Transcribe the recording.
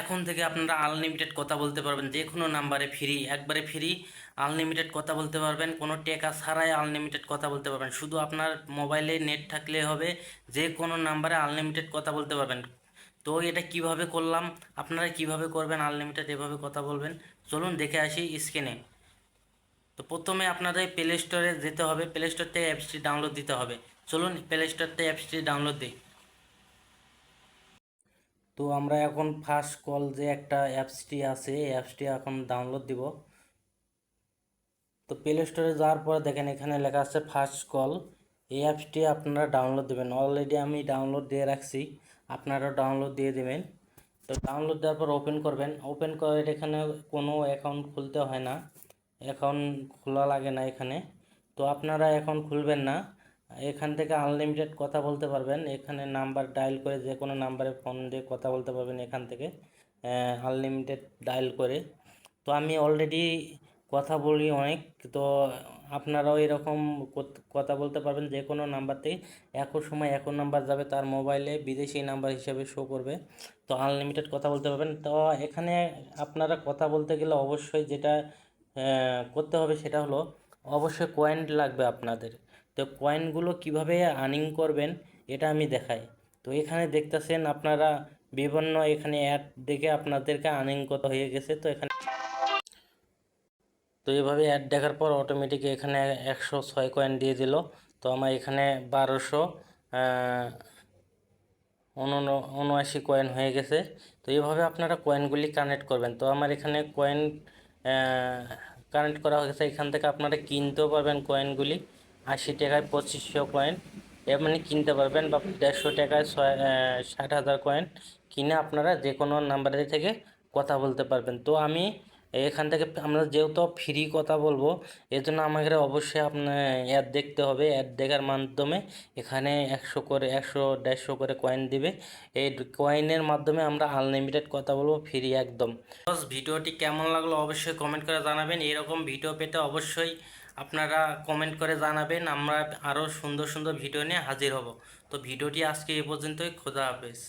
এখন থেকে আপনারা আনলিমিটেড কথা বলতে পারবেন, যে কোনো নাম্বারে ফ্রি একবারে ফ্রি আনলিমিটেড কথা বলতে পারবেন, কোনো টাকা ছাড়াই আনলিমিটেড কথা বলতে পারবেন। শুধু আপনার মোবাইলে নেট থাকলে হবে, যে কোনো নাম্বারে আনলিমিটেড কথা বলতে পারবেন। তো এটা কীভাবে করলাম, আপনারা কীভাবে করবেন আনলিমিটেড এভাবে কথা বলবেন, চলুন দেখে আসি স্ক্রিনে তো প্রথমে আপনাদের প্লে স্টোরে যেতে হবে প্লে স্টোর থেকে অ্যাপসটি ডাউনলোড দিতে হবে। চলুন প্লে স্টোর থেকে অ্যাপসটি ডাউনলোড দিই। তো আমরা এখন ফার্স্ট কল যে একটা অ্যাপসটি আছে, এই অ্যাপসটি এখন ডাউনলোড দিব। তো প্লে স্টোরে যাওয়ার পর দেখেন এখানে লেখা আছে ফার্স্ট কল এই অ্যাপসটি আপনারা ডাউনলোড দেবেন। অলরেডি আমি ডাউনলোড দিয়ে রাখছি। আপনারাও ডাউনলোড দিয়ে দেবেন। তো ডাউনলোড দেওয়ার পর ওপেন করবেন। ওপেন করে এখানে কোনো অ্যাকাউন্ট খুলতে হয় না। অ্যাকাউন্ট খোলা লাগে না এখানে। তো আপনারা অ্যাকাউন্ট খুলবেন না। এখান থেকে আনলিমিটেড কথা বলতে পারবেন। এখানে নাম্বার ডায়াল করে যে কোনো নাম্বারে ফোন দিয়ে কথা বলতে পারবেন এখান থেকে। আনলিমিটেড ডায়াল করে। তো আমি অলরেডি কথা বলি অনেক। তো আপনারাও এরকম কথা বলতে পারবেন যে কোনো নাম্বার থেকে একই সময় একই নাম্বার যাবে, তার মোবাইলে বিদেশি নাম্বার হিসেবে শো করবে। তো আনলিমিটেড কথা বলতে পারবেন। তো এখানে আপনারা কথা বলতে গেলে অবশ্যই যেটা করতে হবে সেটা হলো, অবশ্যই কয়েন লাগবে আপনাদের। তো কয়েনগুলো কীভাবে আর্নিং করবেন, এটা আমি দেখাই। তো এখানে দেখতেছেন আপনারা বিভিন্ন এখানে অ্যাড দেখে আপনাদেরকে আর্নিং কত হয়ে গেছে, তো এখানে তো এভাবে অ্যাড দেখার পর অটোমেটিক এখানে একশো ছয় কয়েন দিয়ে দিল। তো আমার এখানে বারোশো উনআশি কয়েন হয়ে গেছে। তো এইভাবে আপনারা কয়েনগুলি কানেক্ট করবেন। তো আমার এখানে কয়েন কানেক্ট করা হয়ে গেছে। এখান থেকে আপনারা কিনতেও পারবেন কয়েনগুলি আশি টাকায় পঁচিশশো কয়েন এর মানে কিনতে পারবেন বা দেড়শো টাকায় ছয় ষাট হাজার কয়েন কিনে আপনারা যে কোনো নাম্বারের থেকে কথা বলতে পারবেন। তো আমি এখান থেকে আমরা যেহেতু ফ্রি কথা বলব এর জন্য আমাকে অবশ্যই আপনার অ্যাড দেখতে হবে। অ্যাড দেখার মাধ্যমে এখানে একশো করে, একশো, দেড়শো করে কয়েন দিবে। এই কয়েনের মাধ্যমে আমরা আনলিমিটেড কথা বলব ফ্রি একদম। ভিডিওটি কেমন লাগল অবশ্যই কমেন্ট করে জানাবেন। এরকম ভিডিও পেতে অবশ্যই আপনারা কমেন্ট করে জানাবেন, আমরা আরও সুন্দর সুন্দর ভিডিও নিয়ে হাজির হব। তো ভিডিওটি আজকে এ পর্যন্তই, খোদা হাফেজ।